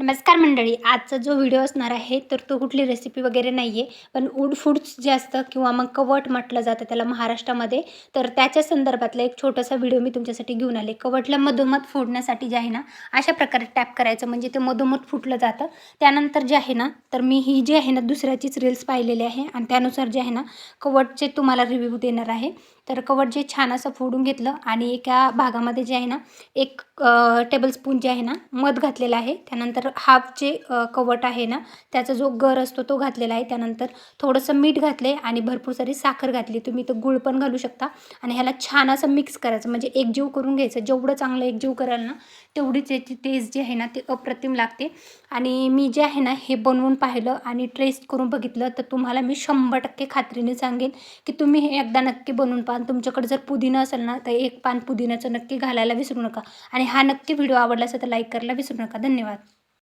नमस्कार मंडळी आजचा जो व्हिडिओ असणार आहे तर तो कुठली रेसिपी वगैरे नाही आहे पण उड फूड्स जे असतं किंवा मग कवट म्हटलं जातं त्याला महाराष्ट्रामध्ये तर त्याच्या संदर्भातला एक छोटासा व्हिडिओ मी तुमच्यासाठी घेऊन आले. कवटला मधोमध फोडण्यासाठी जे आहे ना अशा प्रकारे टॅप करायचं म्हणजे ते मधोमध फुटलं जातं. त्यानंतर जे आहे ना तर मी ही जी आहे ना दुसऱ्याचीच रील्स पाहिलेली आहे आणि त्यानुसार जे आहे ना कवटचे तुम्हाला रिव्ह्यू देणार आहे तर कवट जे छान असं फोडून घेतलं आणि एका भागामध्ये जे आहे ना एक टेबलस्पून जे आहे ना मध घातलेलं आहे. त्यानंतर हाफ जे कवट आहे ना त्याचा जो गर असतो तो घातलेला आहे. त्यानंतर थोडंसं मीठ घातले आणि भरपूर सारी साखर घातली. तुम्ही तर गुळ पण घालू शकता. आणि ह्याला छान असं मिक्स करायचं. म्हणजे एकजीव करून घ्यायचं. जेवढं चांगलं एकजीव कराल ना तेवढीच याची टेस्ट जी आहे ना ती अप्रतिम लागते. आणि मी जे आहे ना हे बनवून पाहिलं आणि टेस्ट करून बघितलं तर तुम्हाला मी शंभर टक्के खात्रीने सांगेन की तुम्ही हे एकदा नक्की बनवून पाहा. तुमच्याकडे जर पुदिना असेल ना तर एक पान पुदिन्याचं नक्की घालायला विसरू नका. आणि हा नक्की व्हिडिओ आवडला असेल तर लाईक करायला विसरू नका. धन्यवाद.